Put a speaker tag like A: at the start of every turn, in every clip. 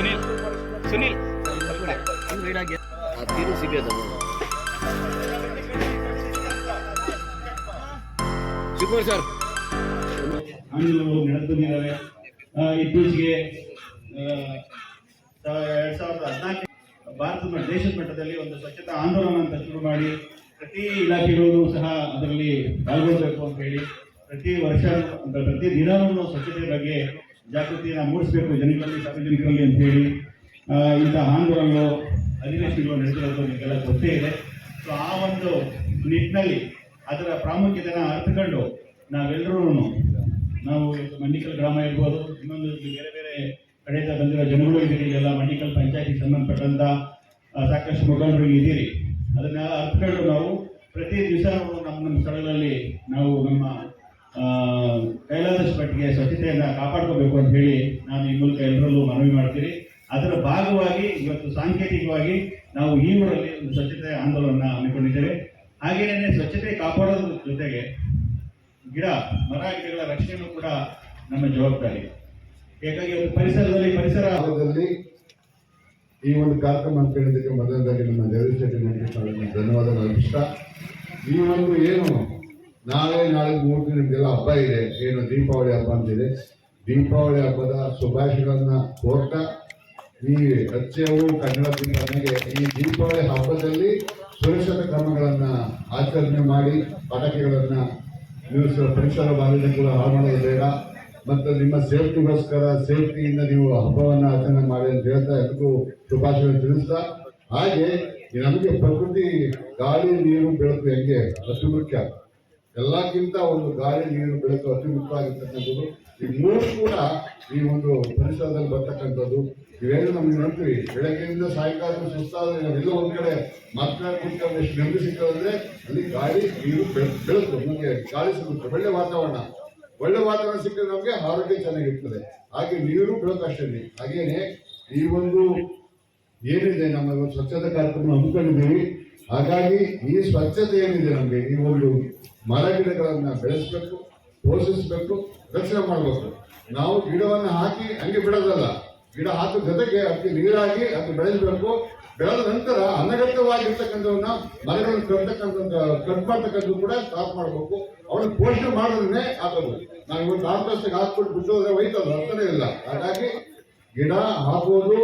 A: ಸುನೀಲ್. ಸುನೀಲ್.
B: ಹತ್ತಿರು ಸಿಗೋದು ಶಿವಕುಮಾರ್ ಸರ್.
C: ಆ, ಇತ್ತೀಚೆಗೆ ಎರಡ್ ಸಾವಿರದ ಹದಿನಾಲ್ಕು ಭಾರತದ ದೇಶದ ಮಟ್ಟದಲ್ಲಿ ಒಂದು ಸ್ವಚ್ಛತಾ ಆಂದೋಲನ ಅಂತ ಶುರು ಮಾಡಿ ಪ್ರತಿ ಇಲಾಖೆಗಳು ಸಹ ಅದರಲ್ಲಿ ಪಾಲ್ಗೊಳ್ಬೇಕು ಅಂತ ಹೇಳಿ ಪ್ರತಿ ವರ್ಷ ಪ್ರತಿ ದಿನವೂ ಸ್ವಚ್ಛತೆ ಬಗ್ಗೆ ಜಾಗೃತಿಯನ್ನು ಮೂಡಿಸಬೇಕು ಜನಗಳಲ್ಲಿ ಸಾರ್ವಜನಿಕರಲ್ಲಿ ಅಂತ ಹೇಳಿ ಆ, ಇಂತಹ ಆಂದೋಲನಗಳು ಅಧಿವೇಶನಗಳು ನಡೆದಿರೋದು ನಿಮಗೆಲ್ಲ ಗೊತ್ತೇ ಇದೆ. ಸೊ ಆ ಒಂದು ನಿಟ್ಟಿನಲ್ಲಿ ಅದರ ಪ್ರಾಮುಖ್ಯತೆನ ಅರ್ಥಕೊಂಡು ನಾವೆಲ್ಲರೂ ನಾವು ಮಂಡಿಕಲ್ ಗ್ರಾಮ ಇರ್ಬೋದು ಇನ್ನೊಂದು ಬೇರೆ ಬೇರೆ ಕಡೆಯಿಂದ ಬಂದಿರೋ ಜನಗಳು ಇದ್ದೀರಿ ಎಲ್ಲ ಮಂಡಿಕಲ್ ಪಂಚಾಯತಿಗೆ ಸಂಬಂಧಪಟ್ಟಂತ ಆ, ಸಾಕಷ್ಟು ಮುಖಂಡರು ಇದ್ದೀರಿ. ಅದನ್ನ ಅರ್ಥಕೊಂಡು ನಾವು ಪ್ರತಿ ದಿವಸ ನಮ್ಮ ನಮ್ಮ ಸ್ಥಳಗಳಲ್ಲಿ ನಾವು ನಮ್ಮ ಆ, ಕೈಲಾದಷ್ಟು ಮಟ್ಟಿಗೆ ಸ್ವಚ್ಛತೆಯನ್ನ ಕಾಪಾಡ್ಕೋಬೇಕು ಅಂತ ಹೇಳಿ ನಾನು ಈ ಮೂಲಕ ಎಲ್ಲರಲ್ಲೂ ಮನವಿ ಮಾಡ್ತೀನಿ. ಅದರ ಭಾಗವಾಗಿ ಇವತ್ತು ಸಾಂಕೇತಿಕವಾಗಿ ನಾವು ಈ ಊರಲ್ಲಿ ಒಂದು ಸ್ವಚ್ಛತೆ ಆಂದೋಲನ ಹಮ್ಮಿಕೊಂಡಿದ್ದೇವೆ. ಹಾಗೆಯೇ ಸ್ವಚ್ಛತೆ ಕಾಪಾಡೋದ್ರ ಜೊತೆಗೆ ಗಿಡ, ಮರ, ಗಿಡಗಳ ರಕ್ಷಣೆಯೂ ಕೂಡ ನಮ್ಮ ಜವಾಬ್ದಾರಿ. ಏಕಾಗಿ ಒಂದು ಪರಿಸರದಲ್ಲಿ ಪರಿಸರ
D: ಆಗೋದಲ್ಲಿ ಈ ಒಂದು ಕಾರ್ಯಕ್ರಮ ಅಂತ ಹೇಳಿದ್ದಕ್ಕೆ ಮೊದಲನೇದಾಗಿ ನಮ್ಮ ಜಗದೀಶ್ ಧನ್ಯವಾದಗಳು. ಇಷ್ಟ. ಈ ಒಂದು ಏನು ನಾಳೆ ನಾಳೆ ಮೂರು ನಿಮಗೆಲ್ಲ ಹಬ್ಬ ಇದೆ. ಏನು ದೀಪಾವಳಿ ಹಬ್ಬ ಅಂತಿದೆ. ದೀಪಾವಳಿ ಹಬ್ಬದ ಶುಭಾಶಯಗಳನ್ನ ಕೋರ್ತಾ ಈ ಹಚ್ಚೆವು ಕನ್ನಡ ನನಗೆ ಈ ದೀಪಾವಳಿ ಹಬ್ಬದಲ್ಲಿ ಸುರಕ್ಷತಾ ಕ್ರಮಗಳನ್ನ ಆಚರಣೆ ಮಾಡಿ ಪಟಾಕಿಗಳನ್ನ ನೀವು ಪರಿಸರ ಮಾಲಿನ್ಯ ಕೂಡ ಹಾಳು ಬೇಡ. ಮತ್ತು ನಿಮ್ಮ ಸೇಫ್ಟಿಗೋಸ್ಕರ ಸೇಫ್ಟಿಯಿಂದ ನೀವು ಹಬ್ಬವನ್ನು ಆಚರಣೆ ಮಾಡಿ ಅಂತ ಹೇಳ್ತಾ ಎಲ್ಲರಿಗೂ ಶುಭಾಶಯ ತಿಳಿಸ್ತಾ, ಹಾಗೆ ನಮಗೆ ಪ್ರಕೃತಿ, ಗಾಳಿ, ನೀರು, ಬೆಳಕು ಹೆಂಗೆ ಅತಿ ಮುಖ್ಯ ಎಲ್ಲಕ್ಕಿಂತ ಒಂದು ಗಾಳಿ ನೀರು ಬೆಳಕು ಅತಿ ಮುಖ್ಯವಾಗಿರ್ತಕ್ಕಂಥದ್ದು. ಈ ಮೂರು ಕೂಡ ಈ ಒಂದು ಪರಿಸರದಲ್ಲಿ ಬರ್ತಕ್ಕಂಥದ್ದು. ಇವೇನು ನಮ್ಗೆ ನೋಡ್ತೀವಿ ಬೆಳಗ್ಗೆಯಿಂದ ಸಾಯಂಕಾಲ ಸುಸ್ತಾದ್ರೆ ನಾವೆಲ್ಲ ಒಂದು ಕಡೆ ಮಾತನಾಡ್ಕೊಂಡು ಎಷ್ಟು ನೆಮ್ಮದಿ ಅಲ್ಲಿ ಗಾಳಿ, ನೀರು ಬೆಳಕು, ನಮಗೆ ಗಾಳಿ ಸಿಗುತ್ತೆ. ಒಳ್ಳೆ ವಾತಾವರಣ. ಒಳ್ಳೆ ವಾತಾವರಣ ಸಿಕ್ಕಿದ್ರೆ ನಮಗೆ ಆರೋಗ್ಯ ಚೆನ್ನಾಗಿರ್ತದೆ. ಹಾಗೆ ನೀರು, ಬೆಳಕು ಅಷ್ಟೇ. ಹಾಗೇನೆ ಈ ಒಂದು ಏನಿದೆ ನಮ್ಮ ಸ್ವಚ್ಛತಾ ಕಾರ್ಯಕ್ರಮ ಹಮ್ಮಿಕೊಂಡಿದ್ದೀವಿ. ಹಾಗಾಗಿ ಈ ಸ್ವಚ್ಛತೆ ಏನಿದೆ ನಮಗೆ ಈ ಒಂದು ಮರ ಗಿಡಗಳನ್ನ ಬೆಳೆಸಬೇಕು, ಪೋಷಿಸಬೇಕು, ರಕ್ಷಣೆ ಮಾಡಬೇಕು. ನಾವು ಗಿಡವನ್ನು ಹಾಕಿ ಹಂಗೆ ಬಿಡೋದಲ್ಲ. ಗಿಡ ಹಾಕೋ ಜೊತೆಗೆ ಅದಕ್ಕೆ ನೀರಾಗಿ ಅದು ಬೆಳೆಸಬೇಕು. ಬೆಳೆದ ನಂತರ ಅನಗತ್ಯವಾಗಿರ್ತಕ್ಕಂಥವನ್ನ ಮರಗಳನ್ನು ಕಟ್ಟತಕ್ಕಂಥ, ಕಟ್ ಮಾಡ್ತಕ್ಕಂಥದ್ದು ಕೂಡ ಸ್ಟಾಪ್ ಮಾಡಬೇಕು. ಅವನ್ನ ಪೋಷಣೆ ಮಾಡೋದನ್ನೇ ಆಗೋದು. ನಾವು ಇವತ್ತು ಆಸ್ಪತ್ರೆಗೆ ಹಾಕ್ಬಿಟ್ಟು ಬಿಟ್ಟೋದ್ರೆ ಹೋಯ್ತಲ್ಲ ಅರ್ಥನೇ ಇಲ್ಲ. ಹಾಗಾಗಿ ಗಿಡ ಹಾಕೋದು,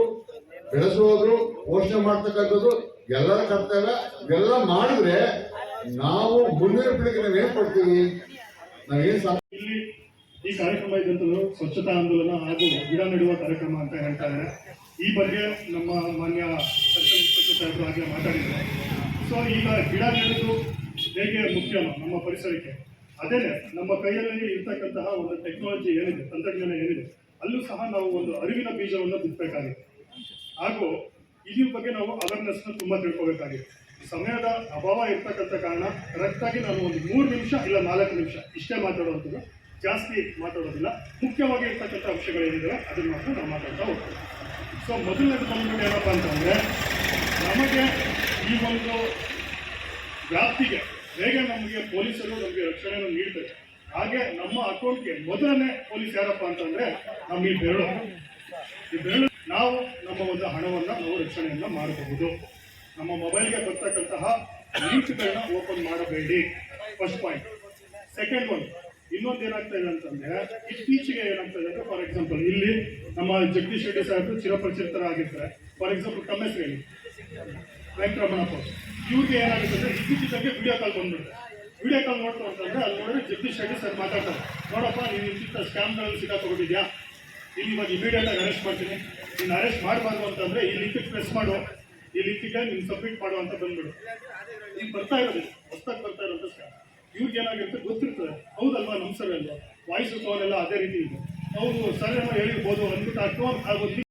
D: ಬೆಳೆಸೋದು, ಪೋಷಣೆ ಮಾಡ್ತಕ್ಕಂಥದ್ದು ಎಲ್ಲರ ಕರ್ತವ್ಯ ಇವೆಲ್ಲ ಮಾಡಿದ್ರೆ ನಾವು ಮುಂದಿನ ಪೀಳಿಗೆ ನಾವು ಏನ್ ಕೊಡ್ತೀವಿ? ನಾವೇನ್
C: ಈ ಕಾರ್ಯಕ್ರಮ ಇದ್ದಂಥದ್ದು ಸ್ವಚ್ಛತಾ ಆಂದೋಲನ ಹಾಗೂ ಗಿಡ ನೆಡುವ ಕಾರ್ಯಕ್ರಮ ಅಂತ ಹೇಳ್ತಾ ಇದ್ದಾರೆ. ಈ ಬಗ್ಗೆ ನಮ್ಮ ಮಾನ್ಯ ಸಾಹೇಬರು ಹಾಗೆ ಮಾತಾಡಿದ್ದಾರೆ. ಸೊ ಈಗ ಗಿಡ ನೆಡುವುದು ಹೇಗೆ ಮುಖ್ಯ ನಮ್ಮ ಪರಿಸರಕ್ಕೆ? ಅದೇನೆ ನಮ್ಮ ಕೈಯಲ್ಲಿ ಇರ್ತಕ್ಕಂತಹ ಒಂದು ಟೆಕ್ನಾಲಜಿ ಏನಿದೆ, ತಂತ್ರಜ್ಞಾನ ಏನಿದೆ, ಅಲ್ಲೂ ಸಹ ನಾವು ಒಂದು ಅರಿವಿನ ಬೀಜವನ್ನು ಬಿತ್ತಬೇಕಾಗಿದೆ ಹಾಗೂ ಇದ್ರ ಬಗ್ಗೆ ನಾವು ಅವೇರ್ನೆಸ್ ತುಂಬಾ ತಿಳ್ಕೊಬೇಕಾಗಿದೆ. ಸಮಯದ ಅಭಾವ ಇರ್ತಕ್ಕಂಥ ಕಾರಣ ಕರೆಕ್ಟ್ ಆಗಿ ನಾನು ಒಂದು ಮೂರು ನಿಮಿಷ ಇಲ್ಲ ನಾಲ್ಕು ನಿಮಿಷ ಇಷ್ಟೇ ಮಾತಾಡುವಂಥದ್ದು. ಜಾಸ್ತಿ ಮಾತಾಡೋದಿಲ್ಲ. ಮುಖ್ಯವಾಗಿ ಇರ್ತಕ್ಕಂಥ ಅಂಶಗಳೇನಿದೆ ಅದನ್ನು ಮಾತ್ರ ನಾವು ಮಾತಾಡ್ತಾ ಹೋಗ್ತೀವಿ. ಸೊ ಮೊದಲನೇದು ಬಂದ್ಬಿಟ್ಟು ಏನಪ್ಪ ಅಂತಂದ್ರೆ, ನಮಗೆ ಈ ಒಂದು ವ್ಯಾಪ್ತಿಗೆ ಹೇಗೆ ನಮಗೆ ಪೊಲೀಸರು ನಮಗೆ ರಕ್ಷಣೆಯನ್ನು ನೀಡ್ತಾರೆ, ಹಾಗೆ ನಮ್ಮ ಅಕೌಂಟ್ಗೆ ಮೊದಲನೇ ಪೊಲೀಸ್ ಯಾರಪ್ಪ ಅಂತಂದ್ರೆ ನಮ್ಮ ಈ ಬೆರಳು. ಈ ಬೆರಳು ನಾವು ನಮ್ಮ ಒಂದು ಹಣವನ್ನ, ನಾವು ರಕ್ಷಣೆಯನ್ನ ಮಾಡಬಹುದು. ನಮ್ಮ ಮೊಬೈಲ್ಗೆ ಬರ್ತಕ್ಕಂತಹ ಲಿಂಕ್ಗಳನ್ನ ಓಪನ್ ಮಾಡಬೇಡಿ. ಫಸ್ಟ್ ಪಾಯಿಂಟ್ ಸೆಕೆಂಡ್ ಒನ್ ಇನ್ನೊಂದು ಏನಾಗ್ತಾ ಇದೆ ಅಂತಂದ್ರೆ, ಇತ್ತೀಚೆಗೆ ಏನಾಗ್ತಾ ಇದೆ ಅಂದ್ರೆ ಫಾರ್ ಎಕ್ಸಾಂಪಲ್ ಇಲ್ಲಿ ನಮ್ಮ ಜಗದೀಶ್ ರೆಡ್ಡಿ ಸಾಹೇಬರು ಚಿರಪರಿಚಿತರಾಗಿರ್ತಾರೆ. ಫಾರ್ ಎಕ್ಸಾಂಪಲ್ ತಮ್ಮ ಹೆಸರು ವೆಂಕಟರಮಣಪ್ಪ ಇವ್ರಿಗೆ ಏನಾಗುತ್ತೆ ಅಂದ್ರೆ, ಇತ್ತೀಚಿಗೆ ವಿಡಿಯೋ ಕಾಲ್ ಬಂದ್ಬಿಡುತ್ತೆ. ವಿಡಿಯೋ ಕಾಲ್ ನೋಡ್ತಾ ಅಂತಂದ್ರೆ, ಅಲ್ಲಿ ನೋಡಿದ್ರೆ ಜಗದೀಶ್ ರೆಡ್ಡಿ ಸರ್ ಮಾತಾಡ್ತಾರೆ. ನೋಡಪ್ಪ ನೀವು ಇಂಥ ಸ್ಕ್ಯಾಮ್ಗಳಲ್ಲಿ ಸಿಕ್ಕಾಕೊಂಡಿದ್ಯಾ ಇಲ್ಲಿ ಇವಾಗ ಇಮಿಡಿಯೇಟ್ ಆಗಿ ಅರೆಸ್ಟ್ ಮಾಡ್ತೀನಿ. ನೀನು ಅರೆಸ್ಟ್ ಮಾಡಬಾರ್ದು ಅಂತಂದ್ರೆ ಈ ಲಿಂಕ್ ಪ್ರೆಸ್ ಮಾಡು. ಈ ಲಿಂಕಿಗೆ ನೀನು ಸಬ್ಮಿಟ್ ಮಾಡು ಅಂತ ಬಂದ್ಬಿಡು. ಈಗ ಬರ್ತಾ ಇರೋದು ಹೊಸ್ದಾಗಿ ಬರ್ತಾ ಇರೋದು ಇವ್ರಿಗೆ ಏನಾಗಿರುತ್ತೆ ಗೊತ್ತಿರ್ತದೆ. ಹೌದಲ್ವಾ ನಮ್ಮ ಸರ್ ಅಲ್ವಾ ವಾಯ್ಸ್ ಟೋನ್ ಅದೇ ರೀತಿ ಇದೆ. ಅವರು ಸರ್ ಏನೋ ಹೇಳಿರ್ಬೋದು, ಅಂದ್ಬಿಟ್ಟು ಒಂದು